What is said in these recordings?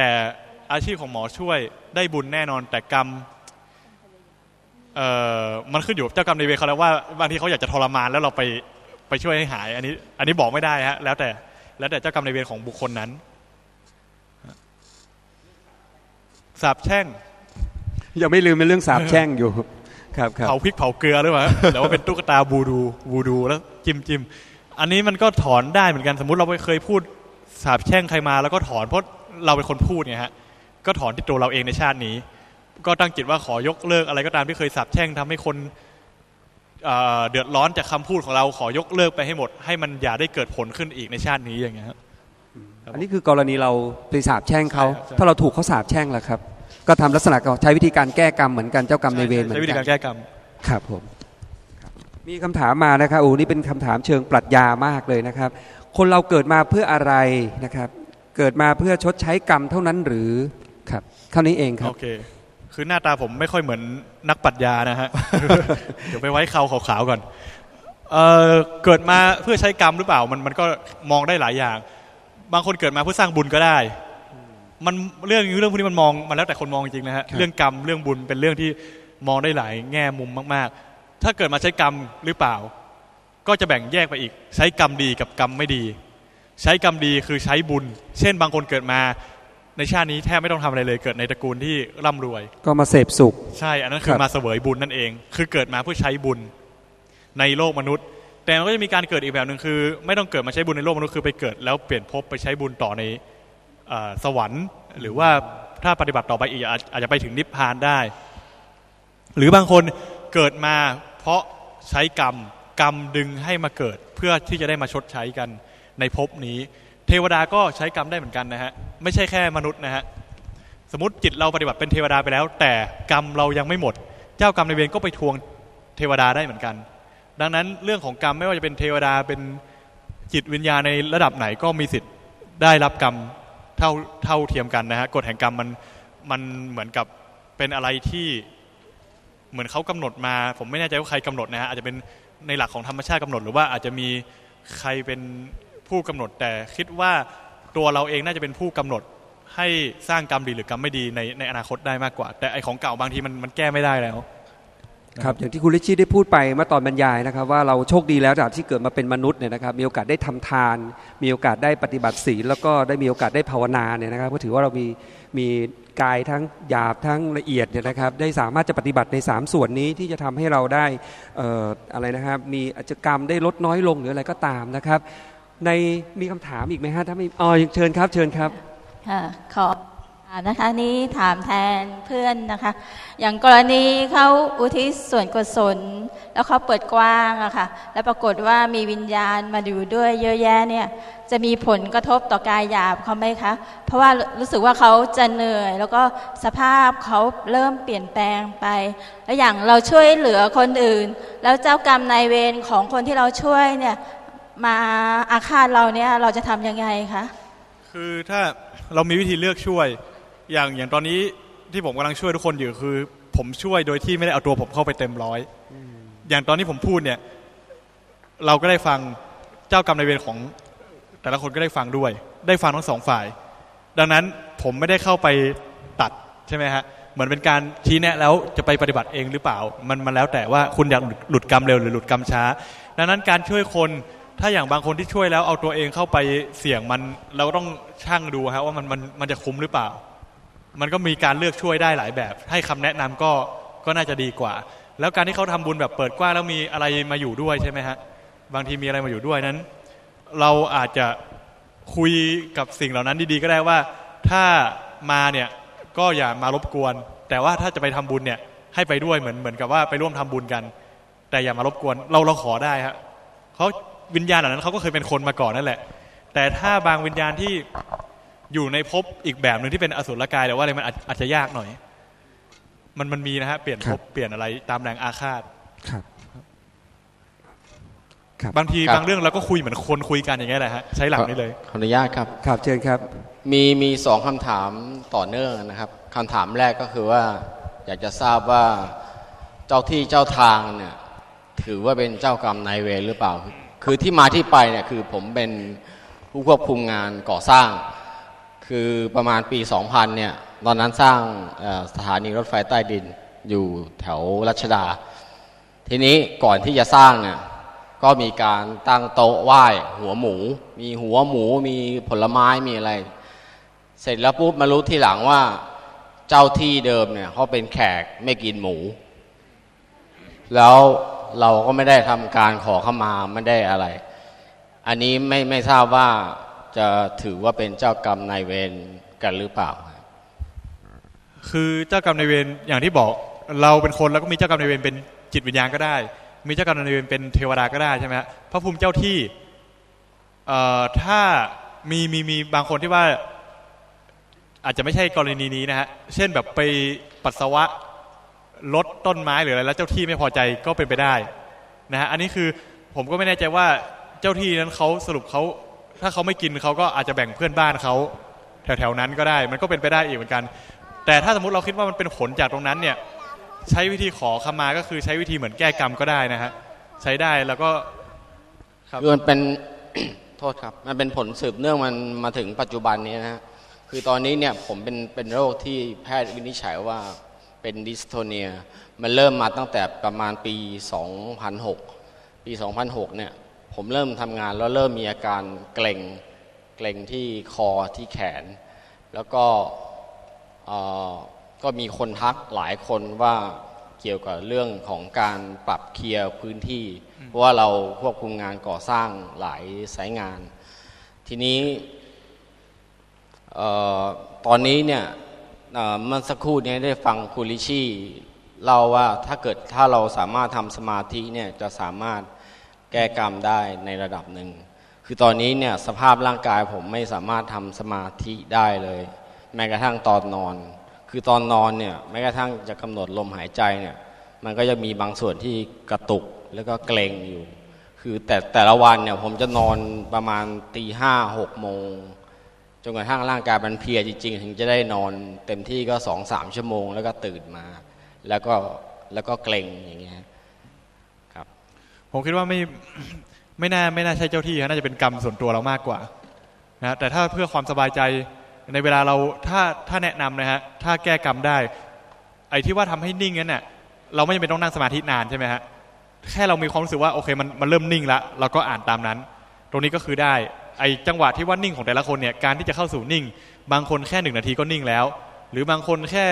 แต่อาชีพของหมอช่วยได้บุญแน่นอน แต่กรรมเอ่อมันขึ้นอยู่กับเจ้ากรรมในายเวรเขาแล้วว่าบางทีเขาอยากจะทรมานแล้วเราไปไปช่วยให้หาย อันนี้ อันนี้บอกไม่ได้ฮะแล้วแต่แล้วแต่เจ้ากรรมในายเวรของบุคคลนั้นสาบแช่งยังไม่ลืมเป็นเรื่องสาบแช่งอยู่ ครับครับเผาพริกเผาเกลือหรือเปล่าหรือว่าเป็นตุ๊กตาบูดูบูดูแล้วจิ้มจิ้มอันนี้มันก็ถอนได้เหมือนกันสมมุติเราไปเคยพูดสาบแช่งใครมาแล้วก็ถอนเพราะ เราเป็นคนพูดไงฮะก็ถอนที่ตัวเราเองในชาตินี้ ก็ตั้งจิตว่าขอยกเลิกอะไรก็ตามที่เคยสาบแช่งทำให้คนเอ่อเดือดร้อนจากคำพูดของเราขอยกเลิกไปให้หมด ให้มันอย่าได้เกิดผลขึ้นอีกในชาตินี้อย่างเงี้ยครับอันนี้คือกรณีเราไปสาบแช่งเขาใช่ครับถ้าเราถูกเขาสาบแช่งแล้วครับ ก็ทำลักษณะก็ใช้วิธีการแก้กรรมเหมือนกันเจ้ากรรมในายเวรเหมือนใช้วิธีกัการนแก้กรรมครับผมครับมีคำถามมานะครับโอ้นี่เป็นคำถามเชิงปรัชญามากเลยนะครับ คนเราเกิดมาเพื่ออะไรนะครับ เกิดมาเพื่อชดใช้กรรมเท่านั้นหรือครับเท่านี้เองครับโอเคคือหน้าตาผมไม่ค่อยเหมือนนักปรัชญานะฮะเดี๋ยวไปไว้เขาขาวๆก่อนเอ่อเกิดมาเพื่อใช้กรรมหรือเปล่ามันมันก็มองได้หลายอย่าง บางคนเกิดมาเพื่อสร้างบุญก็ได้ มันเรื่องเรื่องพวกนี้มันมองมันแล้วแต่คนมองจริงนะฮะครับเรื่องกรรมเรื่องบุญเป็นเรื่องที่มองได้หลายแง่มุมมาก ๆ ถ้าเกิดมาใช้กรรมหรือเปล่า ก็จะแบ่งแยกไปอีก ใช้กรรมดีกับกรรมไม่ดี ใช้กรรมดีคือใช้บุญ เช่นบางคนเกิดมา ในชาตินี้แทบไม่ต้องทำอะไรเลย เกิดในตระกูลที่ร่ำรวย ก็มาเสพสุข ใช่ อันนั้นคืคอรับมาเสวยบุญนั่นเอง คือเกิดมาเพื่อใช้บุญในโลกมนุษย์ แต่มันก็จะมีการเกิดอีกแบบหนึ่งคือ ไม่ต้องเกิดมาใช้บุญในโลกมนุษย์คือไปเกิดแล้วเปลี่ยนภพไปใช้บุญต่อในเอ่อสวรรค์ หรือว่าถ้าปฏิบัติต่อไปอีกอาจอาจจะไปถึงนิพพานได้ หรือบางคนเกิดมาเพราะใช้กรรมกรรมดึงให้มาเกิดเพื่อที่จะได้มาชดใช้กัน ในภพนี้ เทวดาก็ใช้กรรมได้เหมือนกันนะฮะไม่ใช่แค่มนุษย์นะฮะสมมติจิตเราปฏิบัติเป็นเทวดาไปแล้ว แต่กรรมเรายังไม่หมด เจ้ากรรมในเวรก็ไปทวงเทวดาได้เหมือนกัน ดังนั้นเรื่องของกรรมไม่ว่าจะเป็นเทวดาเป็นจิตวิญญาณในระดับไหนก็มีสิทธิ์ได้รับกรรมเท่าเท่าเทียมกันนะฮะกฎแห่งกรรมมันมันเหมือนกับเป็นอะไรที่เหมือนเขากำหนดมา ผมไม่แน่ใจว่าใครกำหนดนะฮะอาจจะเป็นในหลักของธรรมชาติกำหนด หรือว่าอาจจะมีใครเป็น ผู้กำหนด แต่คิดว่าตัวเราเองน่าจะเป็นผู้กำหนดให้สร้างกรรมดีหรือกรรมไม่ดีในในอนาคตได้มากกว่า แต่ไอของเก่าบางทีมันมันแก้ไม่ได้แล้วครับอย่างที่คุณลิชชี่ได้พูดไปเมื่อตอนบรรยายนะครับ ว่าเราโชคดีแล้วจากที่เกิดมาเป็นมนุษย์เนี่ยนะครับมีโอกาสได้ทำทาน มีโอกาสได้ปฏิบัติศีลแล้วก็ได้มีโอกาสได้ภาวนาเนี่ยนะครับก็ถือว่าเรามีมีกายทั้งหยาบทั้งละเอียดเนี่ยนะครับได้สามารถจะปฏิบัติใน 3 ส่วนนี้ที่จะทำให้เราได้อออะไรนะครับมีอาชญากรรมได้ลดน้อยลงหรืออะไรก็ตามนะครับ ในมีคำถามอีกไหมฮะถ้าไม่อ๋อเชิญครับ เชิญครับค่ะขอถามนะคะนี่ถามแทนเพื่อนนะคะ อย่างกรณีเขาอุทิศส่วนกุศลแล้วเขาเปิดกว้างอะค่ะแล้วปรากฏว่ามีวิญญาณมาอยู่ด้วยเยอะแยะเนี่ยจะมีผลกระทบต่อกายหยาบเขาไหมคะ เพราะว่ารู้สึกว่าเขาจะเหนื่อย แล้วก็สภาพเขาเริ่มเปลี่ยนแปลงไป แล้วอย่างเราช่วยเหลือคนอื่น แล้วเจ้ากรรมนายเวรของคนที่เราช่วยเนี่ย มาอาฆาตเราเนี่ยเราจะทำยังไงคะคือถ้าเรามีวิธีเลือกช่วย อย่างอย่างตอนนี้ที่ผมกำลังช่วยทุกคนอยู่คือ ผมช่วยโดยที่ไม่ได้เอาตัวผมเข้าไปเต็มร้อยอย่างตอนนี้ผมพูดเนี่ย เราก็ได้ฟังเจ้ากรรมนายเวรของ แต่ละคนก็ได้ฟังด้วย ได้ฟังทั้งสองฝ่าย ดังนั้นผมไม่ได้เข้าไปตัดใช่ไหมฮะเหมือนเป็นการชี้แนะแล้วจะไปปฏิบัติเองหรือเปล่า มันมันแล้วแต่ว่าคุณอยากหลุดหลุดกรรมเร็วหรือหลุดกรรมช้า ดังนั้นการช่วยคน ถ้าอย่างบางคนที่ช่วยแล้วเอาตัวเองเข้าไปเสี่ยงมันเราต้องช่างดูฮะว่ามันมันมันจะคุ้มหรือเปล่า มันก็มีการเลือกช่วยได้หลายแบบ ให้คำแนะนำก็ก็น่าจะดีกว่า แล้วการที่เขาทำบุญแบบเปิดกว้างแล้วมีอะไรมาอยู่ด้วยใช่ไหมฮะบางทีมีอะไรมาอยู่ด้วยนั้น เราอาจจะคุยกับสิ่งเหล่านั้นดีๆก็ได้ว่า ถ้ามาเนี่ยก็อย่ามารบกวน แต่ว่าถ้าจะไปทำบุญเนี่ยให้ไปด้วยเหมือนเหมือนกับว่าไปร่วมทำบุญกัน แต่อย่ามารบกวน เราเราขอได้ฮะเขา วิญญาณเหล่านั้นเขาก็เคยเป็นคนมาก่อนนั่นแหละ แต่ถ้าบางวิญญาณที่อยู่ในภพอีกแบบหนึ่งที่เป็นอสุรกายหรือว่าอะไรมันอาจอาจจะยากหน่อย มันมันมีนะฮะเปลี่ยนครัภบพเปลี่ยนอะไรตามแรงอาฆาต ครับ ครับ บางทีครับ บางเรื่องเราก็คุยเหมือนคนคุยกันอย่างเงี้ยแหละฮะใช้หลักนี้เลย ขออนุญาตครับ ครับเชิญครับ มีมีสองคำถามต่อเนื่องนะครับคำถามแรกก็คือว่า อยากจะทราบว่าเจ้าที่เจ้าทางเนี่ยถือว่าเป็นเจ้ากรรมนายเวรหรือเปล่า คือที่มาที่ไปเนี่ยคือผมเป็นผู้ควบคุมงานก่อสร้าง คือประมาณปี 2000 เนี่ย ตอนนั้นสร้างสถานีรถไฟใต้ดินอยู่แถวรัชดา ทีนี้ก่อนที่จะสร้างเนี่ยก็มีการตั้งโต๊ะไหว้หัวหมู มีหัวหมู มีผลไม้มีอะไร เสร็จแล้วปุ๊บมารู้ทีหลังว่าเจ้าที่เดิมเนี่ยเขาเป็นแขกไม่กินหมู แล้ว เราก็ไม่ได้ทำการขอเข้ามาไม่ได้อะไร อันนี้ไม่ไม่ทราบว่าจะถือว่าเป็นเจ้ากรรมนายเวรกันหรือเปล่า คือเจ้ากรรมนายเวรอย่างที่บอกเราเป็นคนแล้วก็มีเจ้ากรรมนายเวรเป็นจิตวิญญาณก็ได้ มีเจ้ากรรมนายเวรเป็นเทวดาก็ได้ใช่ไหมฮะพระภูมิเจ้าที่เอ่อถ้ามีมีมีบางคนที่ว่า อาจจะไม่ใช่กรณีนี้นะฮะเช่นแบบไปปัสสาวะ ลดต้นไม้หรืออะไรแล้วเจ้าที่ไม่พอใจก็เป็นไปได้นะฮะอันนี้คือผมก็ไม่แน่ใจว่าเจ้าที่นั้นเขาสรุปเขาถ้าเขาไม่กินเขาก็อาจจะแบ่งเพื่อนบ้านเขาแถวๆนั้นก็ได้ มันก็เป็นไปได้อีกเหมือนกัน แต่ถ้าสมมติเราคิดว่ามันเป็นผลจากตรงนั้นเนี่ยใช้วิธีขอขมาก็คือใช้วิธีเหมือนแก้กรรมก็ได้นะฮะใช้ได้แล้วก็ครับคือมันเป็นโทษครับ มันเป็นผลสืบเนื่องมันมาถึงปัจจุบันนี้นะฮะคือตอนนี้เนี่ยผมเป็นเป็นโรคที่แพทย์วินิจฉัยว่า เป็นดิสโทเนีย มันเริ่มมาตั้งแต่ประมาณปี 2006 ปี 2006 เนี่ย ผมเริ่มทำงานแล้วเริ่มมีอาการเกร็ง เกร็งที่คอที่แขน แล้วก็เอ่อก็มีคนทักหลายคนว่าเกี่ยวกับเรื่องของการปรับเคลียร์พื้นที่ เพราะว่าเราควบคุมงานก่อสร้างหลายสายงาน ทีนี้เอ่อตอนนี้เนี่ย เมื่อสักครู่นี้ได้ฟังคุณลิชี่เล่าว่าถ้าเกิดถ้าเราสามารถทำสมาธิเนี่ยจะสามารถแก้กรรมได้ในระดับหนึ่ง คือตอนนี้เนี่ยสภาพร่างกายผมไม่สามารถทำสมาธิได้เลย แม้กระทั่งตอนนอน คือตอนนอนเนี่ยแม้กระทั่งจะกำหนดลมหายใจเนี่ยมันก็จะมีบางส่วนที่กระตุกแล้วก็เกรงอยู่ คือแต่แต่ละวันเนี่ยผมจะนอนประมาณตีห้าหกโมง จนกระทั่งร่างกายมันเพลียจริง ๆ ถึงจะได้นอนเต็มที่ก็สองสามชั่วโมง แล้วก็ตื่นมา แล้วก็แล้วก็เกร็งอย่างเงี้ยครับ ผมคิดว่าไม่ไม่น่าไม่น่าใช่เจ้าที่ฮะน่าจะเป็นกรรมส่วนตัวเรามากกว่านะแต่ถ้าเพื่อความสบายใจในเวลาเราถ้าถ้าแนะนำนะฮะถ้าแก้กรรมได้ ไอ้ที่ว่าทำให้นิ่งนั้นเนี่ยเราไม่จำเป็นต้องนั่งสมาธินานใช่ไหมฮะแค่เรามีความรู้สึกว่าโอเคมันมันเริ่มนิ่งละเราก็อ่านตามนั้น ตรงนี้ก็คือได้ ไอจังหวะที่ว่านิ่งของแต่ละคนเนี่ยการที่จะเข้าสู่นิ่ง บางคนแค่หนึ่งนาทีก็นิ่งแล้ว หรือบางคนแค่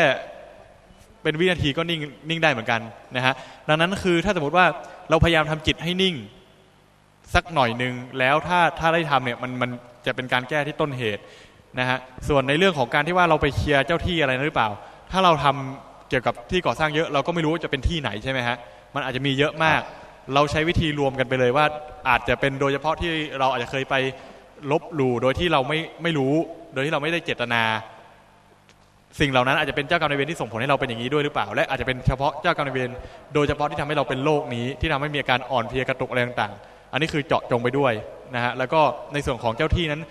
เป็นวินาทีก็นิ่งนิ่งได้เหมือนกันนะฮะดังนั้นคือถ้าสมมติว่าเราพยายามทำจิตให้นิ่งสักหน่อยหนึ่งแล้วถ้าถ้าได้ทำเนี่ยมันมันจะเป็นการแก้ที่ต้นเหตุนะฮะส่วนในเรื่องของการที่ว่าเราไปเคลียร์เจ้าที่อะไรนั้นหรือเปล่า ถ้าเราทำเกี่ยวกับที่ก่อสร้างเยอะเราก็ไม่รู้ว่าจะเป็นที่ไหนใช่ไหมฮะมันอาจจะมีเยอะมาก เราใช้วิธีรวมกันไปเลยว่าอาจจะเป็นโดยเฉพาะที่เราอาจจะเคยไป ลบหลู่โดยที่เราไม่ไม่รู้ โดยที่เราไม่ได้เจตนา สิ่งเหล่านั้นอาจจะเป็นเจ้ากรรมนายเวรที่ส่งผลให้เราเป็นอย่างนี้ด้วยหรือเปล่า และอาจจะเป็นเฉพาะเจ้ากรรมนายเวรโดยเฉพาะที่ทำให้เราเป็นโรคนี้ ที่ทำให้มีอาการอ่อนเพลียกระตุกอะไรต่างๆ อันนี้คือเจาะจงไปด้วยนะฮะแล้วก็ในส่วนของเจ้าที่นั้น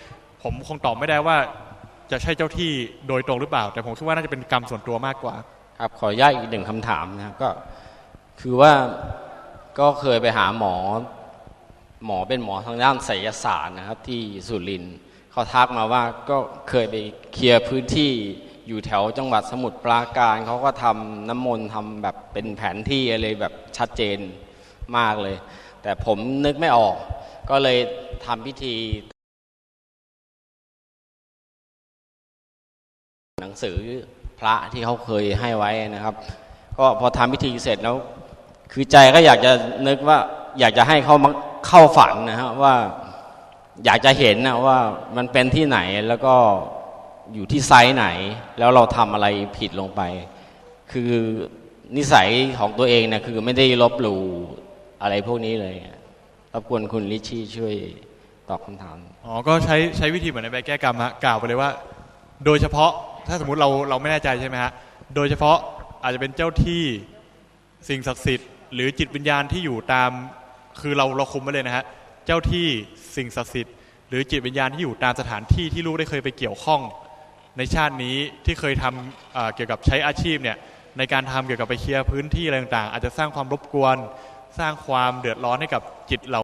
ผมคงตอบไม่ได้ว่าจะใช่เจ้าที่โดยตรงหรือเปล่า แต่ผมคิดว่าน่าจะเป็นกรรมส่วนตัวมากกว่า ครับขออนุญาตอีกหนึ่งคำถามนะครับก็ คือว่าก็เคยไปหาหมอ หมอเป็นหมอทางด้านไสยศาสตร์นะครับที่สุรินทร์เขาทักมาว่าก็เคยไปเคลียร์พื้นที่อยู่แถวจังหวัดสมุทรปราการเขาก็ทำน้ำมนต์ทำแบบเป็นแผนที่อะไรแบบชัดเจนมากเลย แต่ผมนึกไม่ออก ก็เลยทำพิธีหนังสือพระที่เขาเคยให้ไว้นะครับ ก็พอทำพิธีเสร็จแล้ว คือใจก็อยากจะนึกว่าอยากจะให้เขามา เข้าฝันนะฮะว่าอยากจะเห็นนะว่ามันเป็นที่ไหนแล้วก็อยู่ที่ไซส์ไหน แล้วเราทำอะไรผิดลงไป คือนิสัยของตัวเองเนี่ยคือไม่ได้ลบหลู่อะไรพวกนี้เลยรบกวนคุณลิชชี่ช่วยตอบคำถาม อ๋อ ก็ใช้ใช้วิธีเหมือนในใบแก้กรรมฮะกล่าวไปเลยว่า โดยเฉพาะถ้าสมมติเราเราไม่แน่ใจใช่ไหมฮะ โดยเฉพาะอาจจะเป็นเจ้าที่สิ่งศักดิ์สิทธิ์หรือจิตวิญญาณที่อยู่ตาม คือเราเราคุมไว้เลยนะฮะเจ้าที่สิ่งศักดิ์สิทธิ์หรือจิตวิญญาณที่อยู่ตามสถานที่ที่ลูกได้เคยไปเกี่ยวข้อง ในชาตินี้ที่เคยทำอ่าเกี่ยวกับใช้อาชีพเนี่ยในการทำเกี่ยวกับไปเคลียร์พื้นที่อะไรต่างๆ อาจจะสร้างความรบกวน สร้างความเดือดร้อนให้กับจิตเรา